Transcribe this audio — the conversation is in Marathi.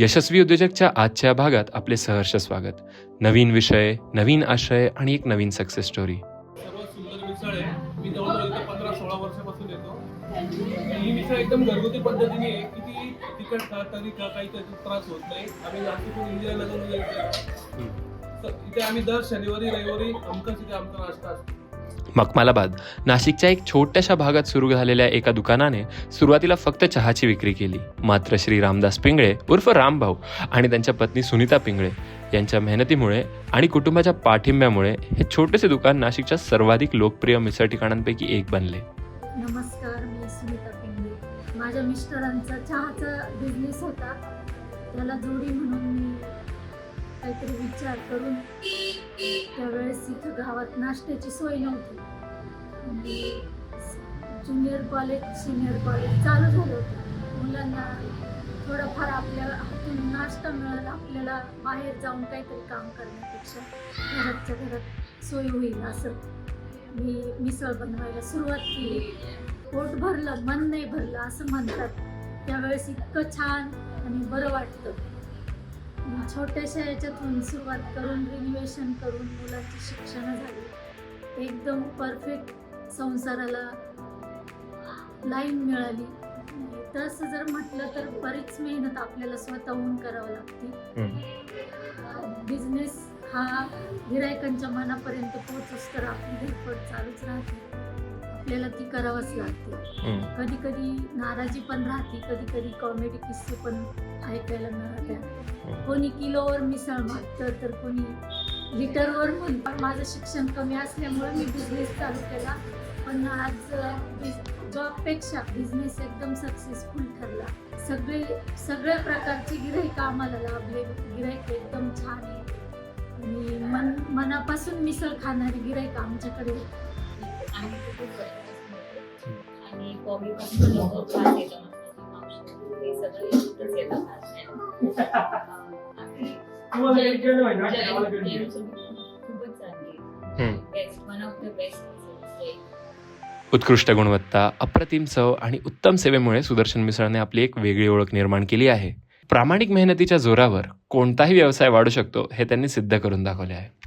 यशस्वी उद्योजकच्या आजच्या भागात आपले सहर्ष स्वागत. नवीन विषय नवीन आशय आणि एक नवीन सक्सेस स्टोरी सर्वात सुंदर मिसळ आहे. मी जवळजवळ इथे पंधरा सोळा वर्षापासून येतो. ही मिसळ एकदम घरगुती पद्धतीने आहे तिखट खा तरी खा काही त्याचा त्रास होत नाही. आम्ही इंदिरानगरमध्ये इथे आम्ही दर शनिवारी रविवारी हमखास इथे आमचा नाश्ता असतो. मकमालाबाद नाशिकच्या एक छोट्याशा भागात सुरू झालेल्या एका दुकानाने सुरुवातीला फक्त चहाची विक्री केली. मात्र श्री रामदास पिंगळे उर्फ रामभाऊ आणि त्यांच्या पत्नी सुनीता पिंगळे यांच्या मेहनतीमुळे आणि कुटुंबाच्या पाठिंब्यामुळे हे छोटेसे दुकान नाशिकच्या सर्वाधिक लोकप्रिय मिसळ ठिकाणांपैकी एक बनले. नमस्कार मी सुनीता पिंगळे. माझ्या मिस्टरांचा चहाचा बिझनेस होता. त्याला जोडी म्हणून मी काहीतरी विचार करून त्यावेळेस इथं गावात नाश्त्याची सोय नव्हती. ज्युनियर कॉलेज सिनियर कॉलेज चालू झालं होतं. मुलांना थोडंफार आपल्या हातून नाश्ता मिळेल आपल्याला बाहेर जाऊन काहीतरी काम करण्यापेक्षा घरातच्या घरात सोय होईल असं मी मिसळ बनवायला सुरुवात केली. पोट भरलं मन नाही भरलं असं म्हणतात. त्यावेळेस इतकं छान आणि बरं वाटतं. छोट्याशा याच्यातून सुरुवात करून रिन्युएशन करून मुलांची शिक्षणं झाली. एकदम परफेक्ट संसाराला लाईन मिळाली. तसं जर म्हटलं तर बरीच मेहनत आपल्याला स्वतःहून करावं लागते. बिझनेस हा गिरायकांच्या मनापर्यंत पोहोचूस तर आपली धडपड चालूच राहते. आपल्याला ती करावंच लागते. कधी कधी नाराजी पण राहते कधी कधी कॉमेडी किस्से पण ऐकायला मिळाल्या कोणी किलोवर मिसळ मागतं तर कोणी लिटरवर म्हणतं माझं शिक्षण कमी असल्यामुळे मी बिझनेस चालू केला. पण आज जॉबपेक्षा बिझनेस एकदम सक्सेसफुल ठरला. सगळे सगळ्या प्रकारचे गिराईक आम्हाला लाभले. गिराईक एकदम छान आहे. आणि मन मनापासून मिसळ खाणारी गिराईक आमच्याकडे आणि आणि बॉबी पण लोक येतो येतात आणि उत्कृष्ट गुणवत्ता अप्रतिम चव आणि उत्तम सेवेमुळे सुदर्शन मिसळने आपली एक वेगळी ओळख निर्माण केली आहे. प्रामाणिक मेहनतीच्या जोरावर कोणताही व्यवसाय वाढू शकतो हे त्यांनी सिद्ध करून दाखवले आहे.